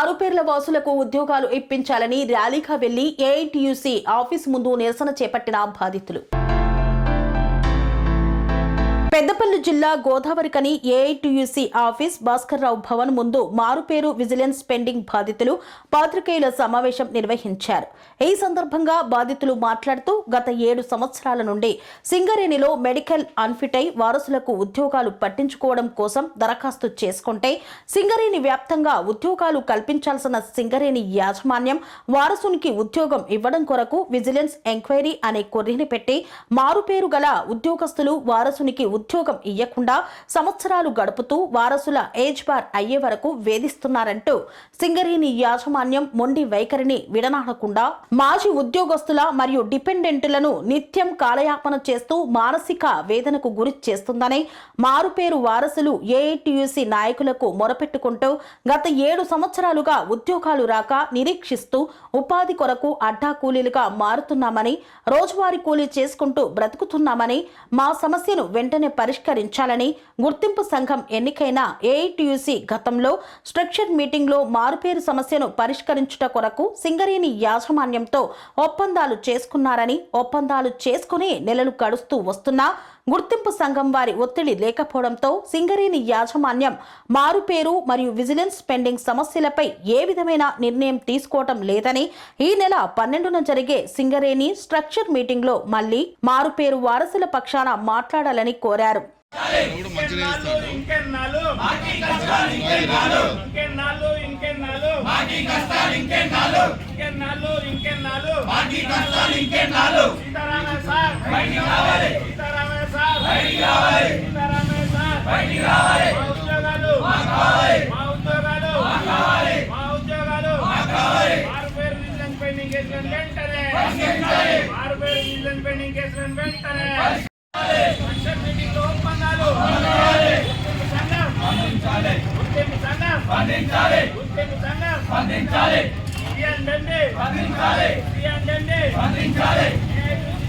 ఆరుపేర్ల వాసులకు ఉద్యోగాలు ఇప్పించాలని ర్యాలీగా వెళ్ళి ఏఐటియుసి ఆఫీస్ ముందు నిరసన చేపట్టిన బాధితులు. పెద్దపల్లి జిల్లా గోదావరికని ఏఐటియుసి ఆఫీస్ భాస్కర్రావు భవన్ ముందు మారుపేరు విజిలెన్స్ పెండింగ్ బాధితులు పాత్రికేయుల సమావేశం నిర్వహించారు. ఈ సందర్భంగా బాధితులు మాట్లాడుతూ గత ఏడు సంవత్సరాల నుండి సింగరేణిలో మెడికల్ అన్ఫిట్ అయి వారసులకు ఉద్యోగాలు పట్టించుకోవడం కోసం దరఖాస్తు చేసుకుంటే సింగరేణి వ్యాప్తంగా ఉద్యోగాలు కల్పించాల్సిన సింగరేణి యాజమాన్యం వారసునికి ఉద్యోగం ఇవ్వడం కొరకు విజిలెన్స్ ఎంక్వైరీ అనే కొర్రీని పెట్టి మారుపేరు గల ఉద్యోగస్తులు వారసునికి ఉద్యోగం ఇయ్యకుండా సంవత్సరాలు గడుపుతూ వారసుల ఏజ్ బార్ అయ్యే వరకు వేధిస్తున్నారంటూ సింగరేణి యాజమాన్యం మొండి వైఖరిని విడనాడకుండా మాజీ ఉద్యోగస్తుల మరియు డిపెండెంట్లను నిత్యం కాలయాపన చేస్తూ మానసిక వేదనకు గురి చేస్తుందని మారుపేరు వారసులు ఏఐటియుసి నాయకులకు మొరపెట్టుకుంటూ గత ఏడు సంవత్సరాలుగా ఉద్యోగాలు రాక నిరీక్షిస్తూ ఉపాధి కొరకు అడ్డా కూలీలుగా మారుతున్నామని రోజువారీ కూలీ చేసుకుంటూ బ్రతుకుతున్నామని మా సమస్యను వెంటనే పరిష్కరించాలని గుర్తింపు సంఘం ఎన్నికైన ఏఐటియుసి గతంలో స్ట్రక్చర్ మీటింగ్లో మారుపేరు సమస్యను పరిష్కరించుట కొరకు సింగరేణి యాజమాన్యంతో ఒప్పందాలు చేసుకున్నారని ఒప్పందాలు చేసుకుని నెలలు గడుస్తూ వస్తున్నా గుర్తింపు సంఘం వారి ఒత్తిడి లేకపోవడంతో సింగరేణి యాజమాన్యం మారుపేరు మరియు విజిలెన్స్ పెండింగ్ సమస్యలపై ఏ విధమైన నిర్ణయం తీసుకోవటం లేదని ఈ నెల పన్నెండున జరిగే సింగరేణి స్ట్రక్చర్ మీటింగ్లో మళ్ళీ మారుపేరు వారసుల పక్షాన మాట్లాడాలని కోరారు. ఎవడు మంచిగా సార్ బయటికి రావాలి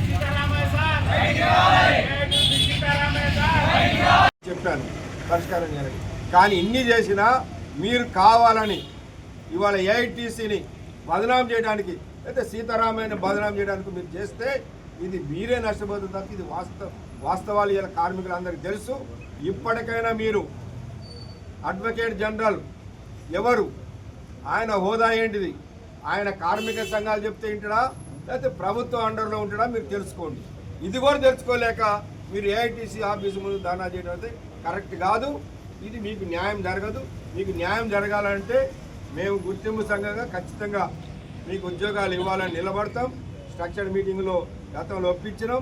సీతారామయ్య సార్ చెప్పాను పరిష్కారం చేయాలని. కానీ ఇన్ని చేసినా మీరు కావాలని ఇవాళ ఏఐటీసీని బదనాం చేయడానికి అయితే సీతారామయ్యని బదనాం చేయడానికి మీరు చేస్తే ఇది మీరే నష్టపోతుంది తప్ప ఇది వాస్తవ వాస్తవాలు ఇలా కార్మికులందరికీ తెలుసు. ఇప్పటికైనా మీరు అడ్వకేట్ జనరల్ ఎవరు? ఆయన హోదా ఏంటిది? ఆయన కార్మిక సంఘాలు చెప్తే ఇంటడా లేకపోతే ప్రభుత్వం అండర్లో ఉంటాడా? మీరు తెలుసుకోండి. ఇది కూడా తెలుసుకోలేక మీరు ఏఐటీసీ ఆఫీసు ముందు ధర్నా చేయడం అయితే కరెక్ట్ కాదు. ఇది మీకు న్యాయం జరగదు. మీకు న్యాయం జరగాలంటే మేము గుర్తింపు సంఘంగా ఖచ్చితంగా మీకు ఉద్యోగాలు ఇవ్వాలని నిలబడతాం. స్ట్రక్చర్ మీటింగ్లో గతంలో ఒప్పించినాం.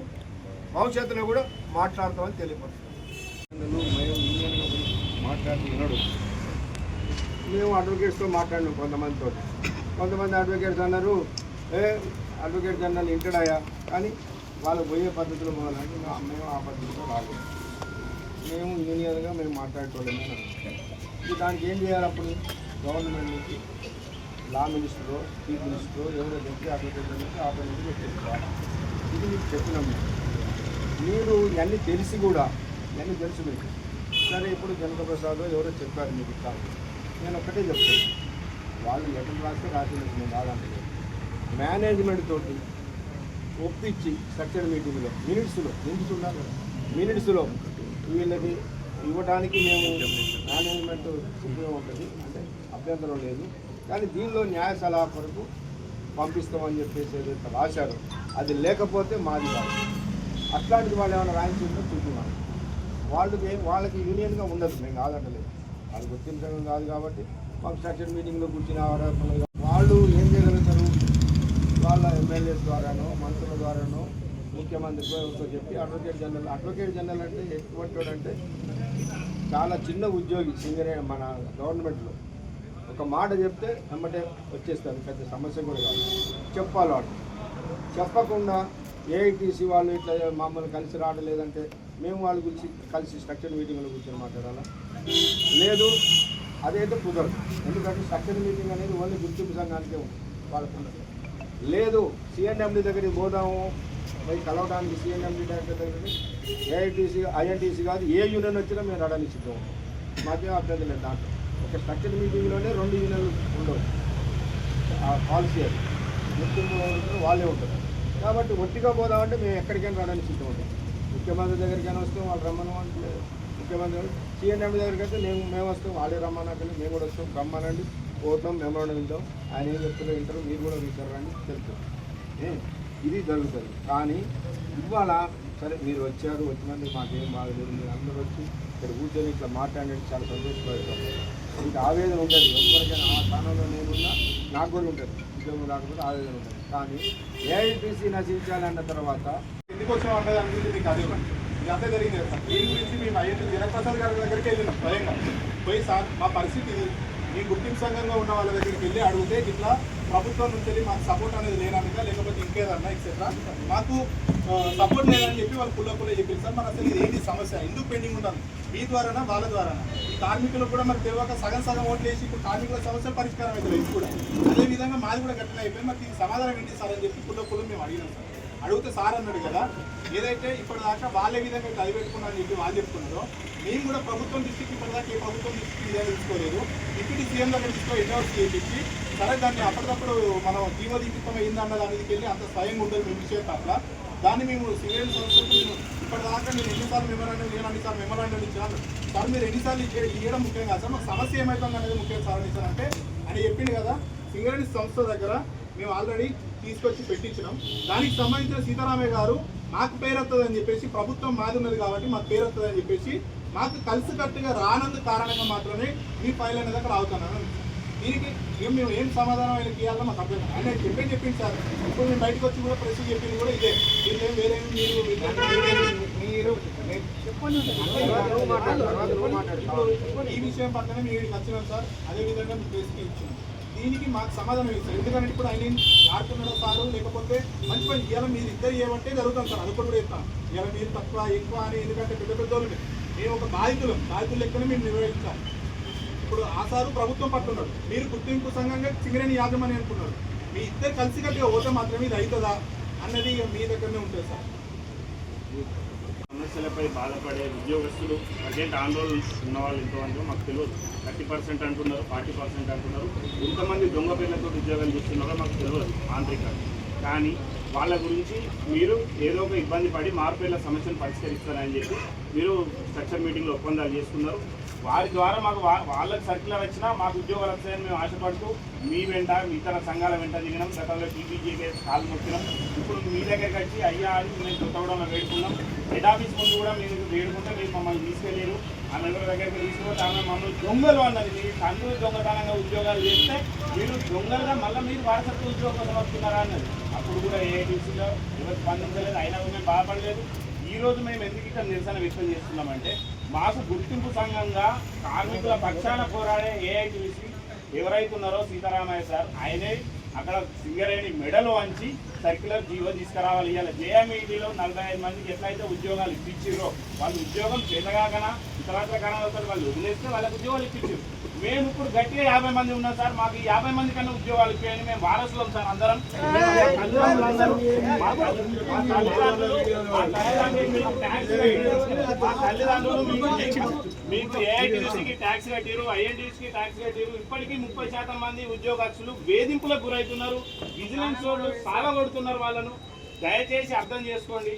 భవిష్యత్తులో కూడా మాట్లాడతామని తెలియపరుస్తాం మాట్లాడుతున్నాడు మేము అడ్వకేట్స్తో మాట్లాడినాం కొంతమందితో. కొంతమంది అడ్వకేట్స్ అన్నారు ఏ అడ్వకేట్ జనరల్ ఇంటడాయా కానీ వాళ్ళు పోయే పద్ధతిలో పోవాలంటే మా- మేము ఆ పద్ధతిలో రాలేదు మేము యూనియన్గా మేము మాట్లాడుకోలేము ఇది దానికి ఏం చేయాలి అప్పుడు? గవర్నమెంట్ నుంచి లా మినిస్టరు చీఫ్ మినిస్టరు ఎవరో చెప్తే అప్లికేషన్ నుంచి ఆ పద్ధతి పెట్టేసుకోవాలి. ఇది మీకు చెప్పినాము మీరు ఇవన్నీ తెలిసి కూడా ఇవన్నీ తెలుసు మీకు. సరే ఇప్పుడు జనకప్రసాద్ ఎవరో చెప్పారు మీకు కాదు. నేను ఒక్కటే చెప్తాను. వాళ్ళు లెటర్ రాస్తే రాసిన నేను కాదంటే మేనేజ్మెంట్ తోటి ఒప్పించి స్ట్రక్చర్ మీటింగ్లో మినిట్స్లో మినిట్స్ ఉండాలి మినిట్స్లో వీళ్ళకి ఇవ్వడానికి మేము మేనేజ్మెంట్ ఉపయోగం ఉంటుంది. అంటే అభ్యంతరం లేదు. కానీ దీనిలో న్యాయ సలహా కొరకు పంపిస్తామని చెప్పేసి ఏదైతే రాశారో అది లేకపోతే మాది కాదు. అట్లాంటిది వాళ్ళు ఏమైనా రాయించిందో చూస్తున్నాం. వాళ్ళకి వాళ్ళకి యూనియన్గా ఉండదు. మేము కాదంటలేదు. వాళ్ళు గుర్తించడం కాదు కాబట్టి మాకు స్ట్రక్చర్ మీటింగ్లో కూర్చుని వాళ్ళు ఏం చేయగలుగుతారు? వాళ్ళ ఎమ్మెల్యేస్ ద్వారానో మంత్రి ద్వారానో ముఖ్యమంత్రి చెప్పి అడ్వకేట్ జనరల్ అడ్వకేట్ జనరల్ అంటే ఎటువంటి అంటే చాలా చిన్న ఉద్యోగి సింగరే మన గవర్నమెంట్లో ఒక మాట చెప్తే వెంబటే వచ్చేస్తారు పెద్ద సమస్య కూడా కాదు. చెప్పాలి వాడు. చెప్పకుండా ఏఐటీసీ వాళ్ళు ఇట్లా మమ్మల్ని కలిసి రావట్లేదంటే మేము వాళ్ళ గురించి కలిసి స్ట్రక్చర్ మీటింగ్లో కూర్చొని మాట్లాడాలా? లేదు అదైతే కుదరదు. ఎందుకంటే స్ట్రక్చర్ మీటింగ్ అనేది ఓన్లీ గుర్తింపు సంఘానికే ఉంది. వాళ్ళకు లేదు సిఎన్ఎండి దగ్గరికి పోదాము. పోయి కలవడానికి సిఎన్ఎండి డైరెక్టర్ దగ్గరికి. ఏఐటీసీ ఐఎన్టీసీ కాదు ఏ యూనియన్ వచ్చినా మేము రావడానికి సిద్ధం మాకేం అభ్యర్థి లేదు దాంట్లో. ఒక స్ట్రక్చర్ మీటింగ్లోనే రెండు యూనియన్లు ఉండవు. ఆ పాలసీ అది. ముఖ్యమంత్రి వాళ్ళే ఉంటారు. కాబట్టి ఒట్టిగా పోదామంటే మేము ఎక్కడికైనా రావడానికి సిద్ధం ఉంటాం ముఖ్యమంత్రి దగ్గరికైనా వస్తాం వాళ్ళు రమ్మను అంటే. ముఖ్యమంత్రి సీఎంఎం దగ్గరికి అయితే మేము మేము వస్తాం వాళ్ళే రమ్మనకండి మేము కూడా వస్తాం. రమ్మనండి. పోతాం మెమోరాండం వింటాం ఆయన ఏం చెప్తారో వింటారు మీరు కూడా వింటారు అని తెలుస్తుంది ఇది జరుగుతుంది. కానీ ఇవాళ సరే మీరు వచ్చారు వచ్చినందుకు మాకేం బాగలేదు మీరు అందరూ వచ్చి ఇక్కడ కూర్చొని ఇట్లా మాట్లాడండి చాలా సంతోషపడతాం. మీకు ఆవేదన ఉంటుంది ఎవరికైనా ఆ స్థానంలో నేనున్నా నాకు కూడా ఉంటుంది. ఉద్యోగం రాకపోతే ఆవేదన ఉంటుంది కానీ ఏఐటీసీ నశించాలన్న తర్వాత ఎందుకు వచ్చిన అన్న అనిపించింది మీకు అదే ఇది అంతా జరిగింది దీని గురించి మేము అయ్యేది జనప్రసాద్ గారి దగ్గరికి వెళ్ళినాం భయంగా పోయి సార్ మా పరిస్థితి ఈ గుర్తింపు సంఘంగా ఉన్న వాళ్ళ దగ్గరికి వెళ్ళి అడిగితే ఇట్లా ప్రభుత్వం నుంచి వెళ్ళి మాకు సపోర్ట్ అనేది లేనందుక లేకపోతే ఇంకేదన్నా ఎక్సెట్రా మాకు సపోర్ట్ లేదని చెప్పి వాళ్ళు పుల్ల పుల్ల చెప్పారు సార్ మరి అసలు ఇది ఏంటి సమస్య? ఎందుకు పెండింగ్ ఉంటాను మీ ద్వారానా వాళ్ళ ద్వారానా? ఈ కార్మికులకు కూడా మరి తెలియక సగం సగం ఓట్లు వేసి ఇప్పుడు కార్మికుల సమస్య పరిష్కారం అవుతుంది ఇది కూడా. అదే విధంగా మాది కూడా ఘటన అయిపోయి మాకు సమాధానం ఏంటి సార్ అని చెప్పి పుల్ల పుల్ల మేము అడిగినాం సార్. అడిగితే సార్ అన్నాడు కదా. ఏదైతే ఇప్పటిదాకా వాళ్ళే విధంగా చదివెట్టుకున్నా చెప్పి వాళ్ళు చెప్తున్నారో మేము కూడా ప్రభుత్వం దృష్టికి ఇప్పటిదాకా ఏ ప్రభుత్వం దృష్టికి విధంగా తీసుకోలేదు. డిప్యూటీ సీఎం దగ్గర తీసుకో ఎన్ఓసి చేయించి సరే దాన్ని అప్పటికప్పుడు మనం జీవదీపితం అయిందన్న దానికి వెళ్ళి అంత స్వయంగా ఉండదు మేము విషయం అట్లా దాన్ని మేము సివిల్ సంస్థకు మేము ఇప్పటిదాకా నేను ఎన్నిసార్లు మెమరాండం నేను అన్నిసార్లు మెమరాండం ఇచ్చాను. సార్ మీరు ఎన్నిసార్లు ఇచ్చే ఇవ్వడం ముఖ్యం కాదు సార్ మాకు సమస్య ఏమవుతుంది అనేది ముఖ్యం సార్ అని అంటే అని చెప్పింది కదా సింగరేణి సంస్థ దగ్గర మేము ఆల్రెడీ తీసుకొచ్చి పెట్టించినాం దానికి సంబంధించిన సీతారామయ్య గారు మాకు పేరొస్తుంది అని చెప్పేసి ప్రభుత్వం మాది ఉన్నది కాబట్టి మాకు పేరొస్తుంది అని చెప్పేసి మాకు కలిసికట్టుగా రానందు కారణంగా మాత్రమే మీ ఫైల్ అనేది అక్కడ అవుతున్నాను దీనికి ఏం మేము ఏం సమాధానం ఆయనకి ఇవ్వాలో మాకు అర్థం కాదు. ఆయన చెప్పే చెప్పింది సార్ ఇప్పుడు మేము బయటకు వచ్చి కూడా ప్రెస్ చెప్పింది కూడా ఇదే దీంట్లో ఏం వేరే మీరు మీరు ఈ విషయం పక్కనే మీరు వచ్చినాం సార్ అదే విధంగా మీకు ప్రెస్కి ఇచ్చాం దీనికి మాకు సమాధానం ఇస్తారు. ఎందుకంటే ఇప్పుడు ఆయన ఆడుతున్నాడో సారు? లేకపోతే మంచి పని ఇవాళ మీరు ఇద్దరు ఏమంటే జరుగుతాం సార్. అది కూడా చెప్తాం ఇవాళ మీరు తక్కువ ఎక్కువ అని ఎందుకంటే పెద్ద పెద్ద వాళ్ళు మేము ఒక బాధితులం. బాధితులు లెక్కనే మేము నిర్వహిస్తాం ఇప్పుడు ఆ సారు ప్రభుత్వం పట్టున్నాడు మీరు గుర్తింపు సంఘంగా సింగరేణి యాజమాని అనుకున్నారు. మీ ఇద్దరు కలిసి కట్టిగా పోతే మాత్రమే ఇది అవుతుందా? అన్నది ఇక మీ దగ్గరనే ఉంటుంది సార్. సమస్యలపై బాధపడే ఉద్యోగస్తులు అర్జెంట్ ఆందోళన ఉన్న వాళ్ళు ఎంతమంది మాకు తెలియదు. థర్టీ పర్సెంట్ అంటున్నారు ఫార్టీ పర్సెంట్ అంటున్నారు. ఎంతమంది దొంగ పేర్లతో ఉద్యోగాలు చేస్తున్నారో మాకు తెలియదు ఆంతరిక కానీ వాళ్ళ గురించి మీరు ఏదో ఒక ఇబ్బంది పడి మార్పేళ్ళ సమస్యను పరిష్కరిస్తారని చెప్పి మీరు స్ట్రక్చర్ మీటింగ్లో ఒప్పందాలు చేసుకున్నారు. వారి ద్వారా మాకు వా- వాళ్ళకి సర్క్యులర్ వచ్చినా మాకు ఉద్యోగాలు వస్తాయని మేము ఆశపడుతూ మీ వెంట ఇతర సంఘాల వెంట దిగినాం. గతంలో టీపీజీకేస్ కాలు మొక్కినాం ఇప్పుడు మీ దగ్గరికి వచ్చి అయ్యా అని మేము కొత్తగూడెంలో వేడుకున్నాం. హెడ్ ఆఫీస్ ముందు కూడా మీరు వేడుకుంటే మీరు మమ్మల్ని తీసుకెళ్ళారు. ఆమె నలుగురు దగ్గరికి తీసుకుపోతే ఆమె మమ్మల్ని దొంగలు అన్నది మీరు తండ్రి దొంగతనంగా ఉద్యోగాలు చేస్తే మీరు దొంగలుగా మళ్ళీ మీరు వారసత్వ ఉద్యోగం కోసం వస్తున్నారా అన్నది. అప్పుడు కూడా ఏఐటీసీలో ఎవరు స్పందించలేదు అయినా మేము బాధపడలేదు. ఈరోజు మేము ఎందుకు ఇక్కడ నిరసన వ్యక్తం చేస్తున్నామంటే మాకు గుర్తింపు సంఘంగా కార్మికుల పక్షాన పోరాడే ఏఐటీసీ ఎవరైతున్నారో సీతారామయ్య సార్ ఆయనే అక్కడ సింగరేణి మెడలు వంచి సర్క్యులర్ జీవో తీసుకురావాలి. ఇవాళ జేఎంఈడీలో నలభై ఐదు మందికి ఎట్లయితే ఉద్యోగాలు ఇప్పించారో వాళ్ళు ఉద్యోగం చేతగాకన ఇతరత్ర కారణాలతో వాళ్ళు వదిలేస్తే వాళ్ళకి ఉద్యోగాలు ఇప్పించారు మేము ఇప్పుడు గట్టిగా యాభై మంది ఉన్నాం సార్ మాకు ఈ యాభై మంది కన్నా ఉద్యోగాలు ఇచ్చేయండి మేము వారసులం సార్ అందరం. మా తల్లిదండ్రులు మీకు ట్యాక్స్ మా తల్లిదండ్రులు మీకు మీకు ఏఐటీసీకి ట్యాక్స్ కట్టిరు ఐఎన్టీసీకి ట్యాక్స్ కట్టిరు ఇప్పటికీ ముప్పై శాతం మంది ఉద్యోగస్తులు వేధింపులకు గురవుతున్నారు విజిలెన్స్ వాళ్ళు సాగగొడుతున్నారు వాళ్ళను. దయచేసి అర్థం చేసుకోండి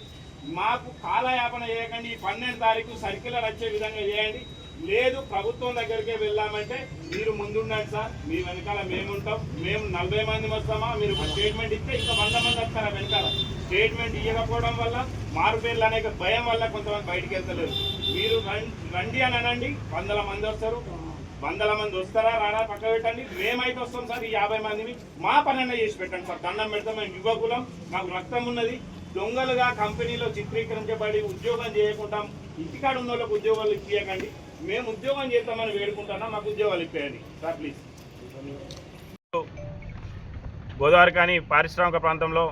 మాకు కాలయాపన చేయకండి ఈ పన్నెండు తారీఖు సర్క్యులర్ వచ్చే విధంగా చేయండి. లేదు ప్రభుత్వం దగ్గరికే వెళ్ళామంటే మీరు ముందుండండి సార్. మీ వెనకాల మేముంటాం. మేము నలభై మంది వస్తామా? మీరు ఒక స్టేట్మెంట్ ఇస్తే ఇంకా వంద మంది వస్తారా వెనకాల? స్టేట్మెంట్ ఇవ్వకపోవడం వల్ల మారుపేర్లు అనేక భయం వల్ల కొంతమంది బయటికి వెళ్తలేరు. మీరు రండి అని అనండి. వందల మంది వస్తారు. వందల మంది వస్తారా? రారా? పక్క పెట్టండి. మేమైతే వస్తాం సార్. ఈ యాభై మందిని మా పనైనా చేసి పెట్టండి సార్. దండం పెడతాం. మేము యువకులం. మాకు రక్తం ఉన్నది. దొంగలుగా కంపెనీలో చిత్రీకరించబడి ఉద్యోగం చేయకుండా ఇంటికాడ ఉన్న వాళ్ళకి ఉద్యోగాలు ఇప్పించకండి మేము ఉద్యోగం చేస్తామని వేడుకుంటున్నా మాకు ఉద్యోగాలు ఇప్పేయండి సార్ ప్లీజ్ గోదావరి కానీ పారిశ్రామిక ప్రాంతంలో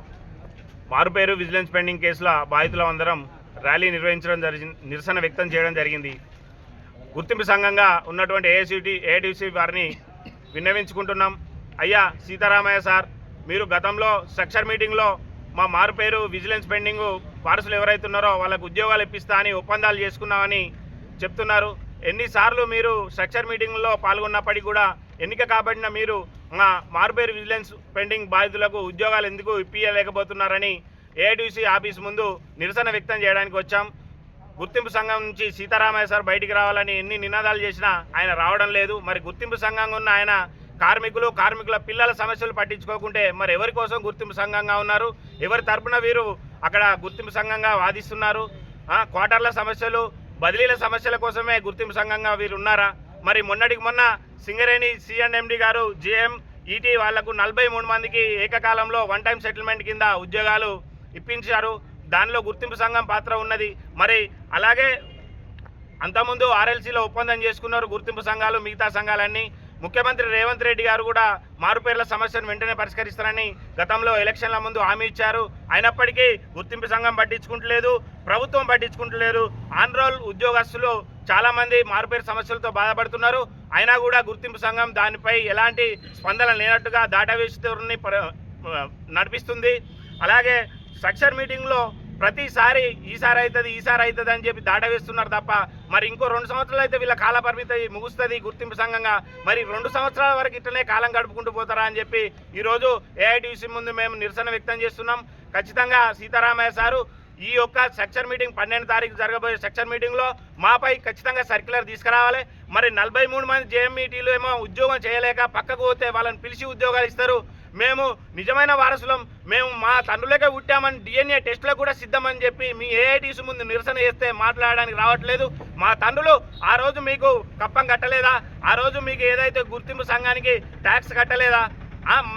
మారుపేరు విజిలెన్స్ పెండింగ్ కేసుల బాధితుల అందరం ర్యాలీ నిర్వహించడం జరిగింది నిరసన వ్యక్తం చేయడం జరిగింది. గుర్తింపు సంఘంగా ఉన్నటువంటి ఏఐసిటి ఏఐడిసి వారిని విన్నవించుకుంటున్నాం. అయ్యా సీతారామయ్య సార్ మీరు గతంలో స్ట్రక్చర్ మీటింగ్లో మా మారుపేరు విజిలెన్స్ పెండింగ్ వారసులు ఎవరైతే ఉన్నారో వాళ్ళకు ఉద్యోగాలు ఇప్పిస్తా అని ఒప్పందాలు చేసుకున్నామని చెప్తున్నారు. ఎన్నిసార్లు మీరు స్ట్రక్చర్ మీటింగ్లో పాల్గొన్నప్పటికీ కూడా ఎన్నిక కాబడిన మీరు మా మార్బేర్ విజిలెన్స్ పెండింగ్ బాధితులకు ఉద్యోగాలు ఎందుకు ఇప్పించలేకపోతున్నారని ఏఐటీసీ ఆఫీస్ ముందు నిరసన వ్యక్తం చేయడానికి వచ్చాం. గుర్తింపు సంఘం నుంచి సీతారామయ్య సార్ బయటికి రావాలని ఎన్ని నినాదాలు చేసినా ఆయన రావడం లేదు. మరి గుర్తింపు సంఘంగా ఉన్న ఆయన కార్మికులు కార్మికుల పిల్లల సమస్యలు పట్టించుకోకుంటే మరి ఎవరి కోసం గుర్తింపు సంఘంగా ఉన్నారు? ఎవరి తరపున వీరు అక్కడ గుర్తింపు సంఘంగా వాదిస్తున్నారు? క్వార్టర్ల సమస్యలు బదిలీల సమస్యల కోసమే గుర్తింపు సంఘంగా వీరు ఉన్నారా మరి మొన్నటికి మొన్న సింగరేణి సిఎండి గారు జిఎం ఈటీ వాళ్ళకు నలభై మూడు మందికి ఏకకాలంలో వన్ టైం సెటిల్మెంట్ కింద ఉద్యోగాలు ఇప్పించారు. దానిలో గుర్తింపు సంఘం పాత్ర ఉన్నది. మరి అలాగే అంతకుముందు ఆర్ఎల్సీలో ఒప్పందం చేసుకున్నారు గుర్తింపు సంఘాలు మిగతా సంఘాలన్నీ. ముఖ్యమంత్రి రేవంత్ రెడ్డి గారు కూడా మారుపేర్ల సమస్యను వెంటనే పరిష్కరిస్తారని గతంలో ఎలక్షన్ల ముందు హామీ ఇచ్చారు. అయినప్పటికీ గుర్తింపు సంఘం పట్టించుకుంటలేదు ప్రభుత్వం పట్టించుకుంటలేదు. ఆన్ రోల్ ఉద్యోగస్తులు చాలామంది మారుపేరు సమస్యలతో బాధపడుతున్నారు. అయినా కూడా గుర్తింపు సంఘం దానిపై ఎలాంటి స్పందన లేనట్టుగా దాటావేసి నడిపిస్తుంది. అలాగే స్ట్రక్చర్ మీటింగ్లో ప్రతిసారి ఈసారి అవుతుంది ఈసారి అవుతుంది అని చెప్పి దాట వేస్తున్నారు తప్ప మరి ఇంకో రెండు సంవత్సరాలు అయితే వీళ్ళ కాల పరిమితి ముగుస్తుంది గుర్తింపు సంఘంగా. మరి రెండు సంవత్సరాల వరకు ఇట్లనే కాలం గడుపుకుంటూ పోతారా అని చెప్పి ఈరోజు ఏఐటీసీ ముందు మేము నిరసన వ్యక్తం చేస్తున్నాం. ఖచ్చితంగా సీతారామయ్య సారు ఈ యొక్క సెక్షన్ మీటింగ్ పన్నెండు తారీఖు జరగబోయే సెక్షన్ మీటింగ్లో మాపై ఖచ్చితంగా సర్క్యులర్ తీసుకురావాలి. మరి నలభై మూడు మంది జేఎంఈటీలు ఏమో ఉద్యోగం చేయలేక పక్కకు పోతే వాళ్ళని పిలిచి ఉద్యోగాలు ఇస్తారు. మేము నిజమైన వారసులం. మేము మా తండ్రులకే పుట్టామని డిఎన్ఏ టెస్టులకు కూడా సిద్ధమని చెప్పి మీ ఏఐటీసీ ముందు నిరసన చేస్తే మాట్లాడడానికి రావట్లేదు. మా తండ్రులు ఆ రోజు మీకు కప్పం కట్టలేదా? ఆ రోజు మీకు ఏదైతే గుర్తింపు సంఘానికి ట్యాక్స్ కట్టలేదా?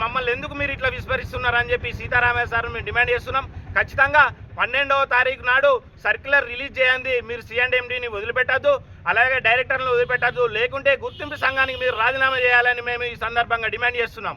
మమ్మల్ని ఎందుకు మీరు ఇట్లా విస్మరిస్తున్నారని చెప్పి సీతారామయ్య సార్ మేము డిమాండ్ చేస్తున్నాం. ఖచ్చితంగా పన్నెండవ తారీఖు నాడు సర్క్యులర్ రిలీజ్ చేయండి. మీరు సిఎండిఎండిని వదిలిపెట్టద్దు అలాగే డైరెక్టర్లను వదిలిపెట్టద్దు. లేకుంటే గుర్తింపు సంఘానికి మీరు రాజీనామా చేయాలని మేము ఈ సందర్భంగా డిమాండ్ చేస్తున్నాం.